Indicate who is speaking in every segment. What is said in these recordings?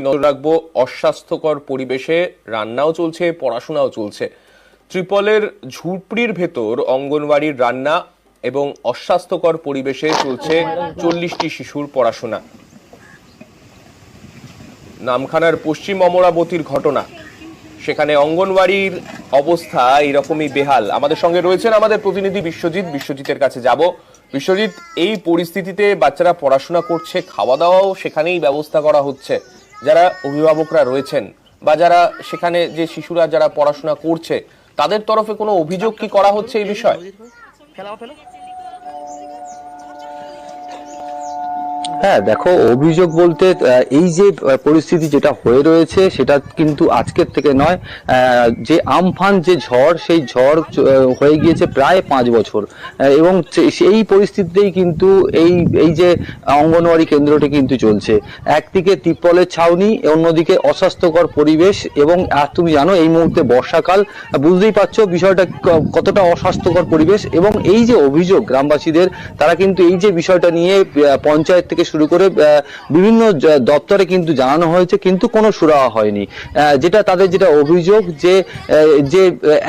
Speaker 1: নজর অস্বাস্থ্যকর পরিবেশে রান্নাও চলছে, পড়াশোনাও চলছে। ত্রিপলের ঝুপড়ির ভেতর রান্না এবং অস্বাস্থ্যকর পরিবেশে চলছে চল্লিশটি শিশুর পড়াশোনা। নামখানার পশ্চিম অমরাবতীর ঘটনা। সেখানে অঙ্গনওয়াড়ির অবস্থা এরকমই বেহাল। আমাদের সঙ্গে রয়েছেন আমাদের প্রতিনিধি বিশ্বজিৎ। বিশ্বজিতের কাছে যাব। বিশ্বজিৎ, এই পরিস্থিতিতে বাচ্চারা পড়াশোনা করছে, খাওয়া দাওয়াও সেখানেই ব্যবস্থা করা হচ্ছে। যারা অভিভাবকরা রয়েছেন বা যারা সেখানে যে শিশুরা যারা পড়াশোনা করছে, তাদের তরফে কোনো অভিযোগ কি করা হচ্ছে এই বিষয়ে?
Speaker 2: হ্যাঁ দেখো, অভিযোগ বলতে এই যে পরিস্থিতি যেটা হয়ে রয়েছে, সেটা কিন্তু আজকের থেকে নয় যে আমফান যে ঝড়, সেই ঝড় হয়ে গিয়েছে প্রায় পাঁচ বছর। এবং সেই পরিস্থিতিতেই কিন্তু এই এই যে অঙ্গনওয়াড়ি কেন্দ্রটি কিন্তু চলছে। একদিকে তিপ্পলের ছাউনি, অন্যদিকে অস্বাস্থ্যকর পরিবেশ, এবং, আর তুমি জানো, এই মুহূর্তে বর্ষাকাল। বুঝতেই পারছ, বিষয়টা কতটা অস্বাস্থ্যকর পরিবেশ, এবং এই যে অভিযোগ গ্রামবাসীদের, তারা কিন্তু এই যে বিষয়টা নিয়ে পঞ্চায়েত থেকে শুরু করে বিভিন্ন দপ্তরে কিন্তু জানানো হয়েছে, কিন্তু কোনো সুরাহা হয়নি। যেটা তাদের যেটা অভিযোগ যে যে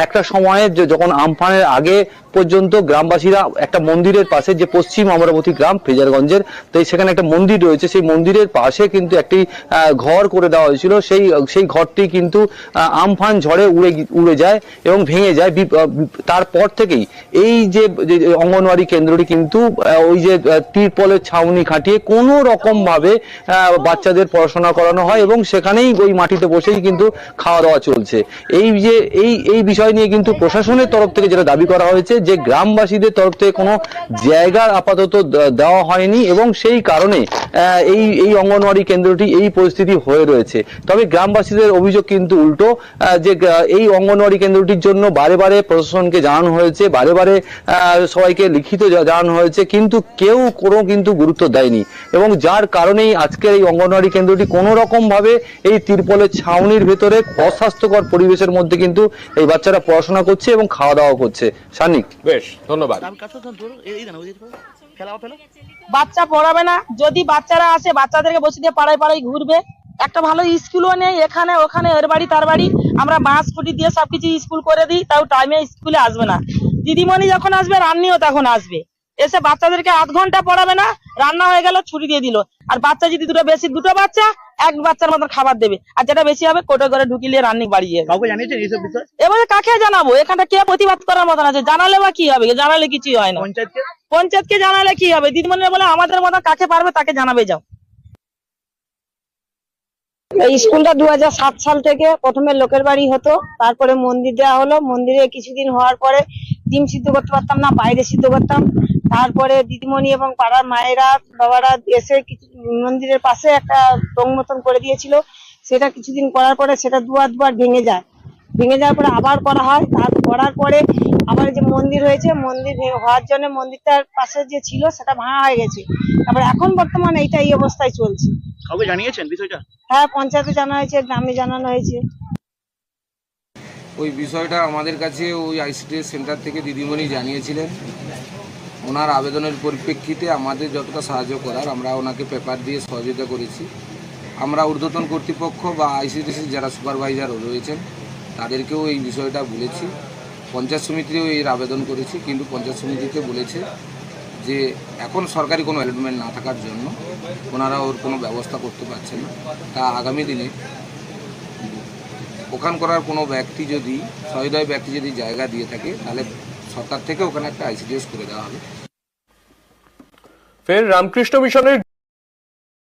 Speaker 2: একটা সময়ে যখন আমফানের আগে পর্যন্ত গ্রামবাসীরা একটা মন্দিরের পাশে যে পশ্চিম অমরাবতী গ্রাম ফ্রেজারগঞ্জের তো সেখানে একটা মন্দির রয়েছে। সেই মন্দিরের পাশে কিন্তু একটি ঘর করে দেওয়া হয়েছিল। সেই সেই ঘরটি কিন্তু আমফান ঝড়ে উড়ে উড়ে যায় এবং ভেঙে যায়। তারপর থেকেই এই যে অঙ্গনওয়াড়ি কেন্দ্রটি কিন্তু ওই যে তিরপলের ছাউনি খাটিয়ে কোনো রকম ভাবে বাচ্চাদের পড়াশোনা করানো হয় এবং সেখানেই ওই মাটিতে বসেই কিন্তু খাওয়া দাওয়া চলছে। এই যে, এই এই বিষয় নিয়ে কিন্তু প্রশাসনের তরফ থেকে যেটা দাবি করা হয়েছে যে গ্রামবাসীদের তরফ থেকে কোনো জায়গার আপাতত দেওয়া হয়নি এবং সেই কারণে এই এই অঙ্গনওয়াড়ি কেন্দ্রটি এই পরিস্থিতি হয়ে রয়েছে। তবে গ্রামবাসীদের অভিযোগ কিন্তু উল্টো যে এই অঙ্গনওয়াড়ি কেন্দ্রটির জন্য বারে বারে প্রশাসনকে জানানো হয়েছে, বারে বারে সবাইকে লিখিত জানানো হয়েছে, কিন্তু কেউ কোনো কিন্তু গুরুত্ব দেয়নি। এবং যার কারণেই আজকের এই অঙ্গনওয়াড়ি কেন্দ্রটি কোনো রকম ভাবে এই তিরপলের ছাউনির ভেতরে অস্বাস্থ্যকর পরিবেশের মধ্যে কিন্তু এই বাচ্চারা পড়াশোনা করছে এবং খাওয়া দাওয়া করছে। সানিক
Speaker 1: বেশ ধন্যবাদ।
Speaker 3: বাচ্চা পড়াবে না যদি বাচ্চারা আসে বাচ্চাদেরকে বসে দিয়ে পাড়ায় পাড়ায় ঘুরবে। একটা ভালো স্কুলও নেই এখানে ওখানে এর বাড়ি তার বাড়ি। আমরা বাঁশ খুঁটি দিয়ে সবকিছু স্কুল করে দিই তাও টাইমে স্কুলে আসবে না। দিদিমণি যখন আসবে রান্নিও তখন আসবে। এসে বাচ্চাদেরকে আধ ঘণ্টা পড়াবে না রান্না হয়ে গেল ছুটি দিয়ে দিল। আর বাচ্চা যদি দুটো বেশি দুটো বাচ্চা এক বাচ্চার মতন খাবার দেবে। আর যেটা বেশি হবে কোটো করে ঢুকিয়ে রান্নি বাড়িয়ে
Speaker 4: কাউকে জানিয়েছেন এইসব বিষয়?
Speaker 3: এবারে কাকে জানাব? এখানটা কে প্রতিবাদ করার মতন আছে? জানালে বা কি হবে? জানালে কিছু হয় না।
Speaker 4: পঞ্চায়েতকে?
Speaker 3: পঞ্চায়েতকে জানালে কি হবে? দিদিমণিরা বলে আমাদের মতো কাকে পারবে তাকে জানাবে যাও। স্কুলটা দু হাজার সাত সাল থেকে প্রথমে লোকের বাড়ি হতো। তারপরে মন্দির দেওয়া হলো। মন্দিরে কিছুদিন হওয়ার পরে ডিম সিদ্ধ করতে পারতাম না বাইরে সিদ্ধ করতাম। তারপরে দিদিমণি এবং পাড়ার মায়েরা বাবারা এসে কিছু মন্দিরের পাশে একটা টং মতন করে দিয়েছিল। সেটা কিছুদিন করার পরে সেটা দুবার দুবার ভেঙে যায়। ভেঙে যাওয়ার পরে আবার করা হয়। তার করার পরে আবার যে মন্দির হয়েছে মন্দির হওয়ার জন্য মন্দিরটার পাশে যে ছিল সেটা ভাঙা হয়ে গেছে। তারপরে এখন বর্তমানে এইটা এই অবস্থায় চলছে।
Speaker 4: কাউকে জানিয়েছেন বিষয়টা?
Speaker 3: হ্যাঁ পঞ্চায়েতে জানা হয়েছে গ্রামে জানানো হয়েছে।
Speaker 5: ওই বিষয়টা আমাদের কাছে ওই আইসিডিএস সেন্টার থেকে দিদিমণি জানিয়েছিলেন। ওনার আবেদনের পরিপ্রেক্ষিতে আমাদের যতটা সাহায্য করার, আমরা ওনাকে পেপার দিয়ে সহযোগিতা করেছি। আমরা ঊর্ধ্বতন কর্তৃপক্ষ বা আইসিডিএসের যারা সুপারভাইজার রয়েছেন, তাদেরকেও এই বিষয়টা বলেছি। পঞ্চায়েত সমিতিতেও এর আবেদন করেছি, কিন্তু পঞ্চায়েত সমিতিতে বলেছে যে এখন সরকারি কোনো অ্যালটমেন্ট না থাকার জন্য ওনারা ওর কোনো ব্যবস্থা করতে পারছেন না। তা আগামী দিনে ওখান করার কোনো ব্যক্তি যদি, সহৃদয় ব্যক্তি যদি জায়গা দিয়ে থাকে, তাহলে সরকার থেকে ওখানে একটা আইসিডিএস করে দেওয়া হবে।
Speaker 1: ফের রামকৃষ্ণ মিশনের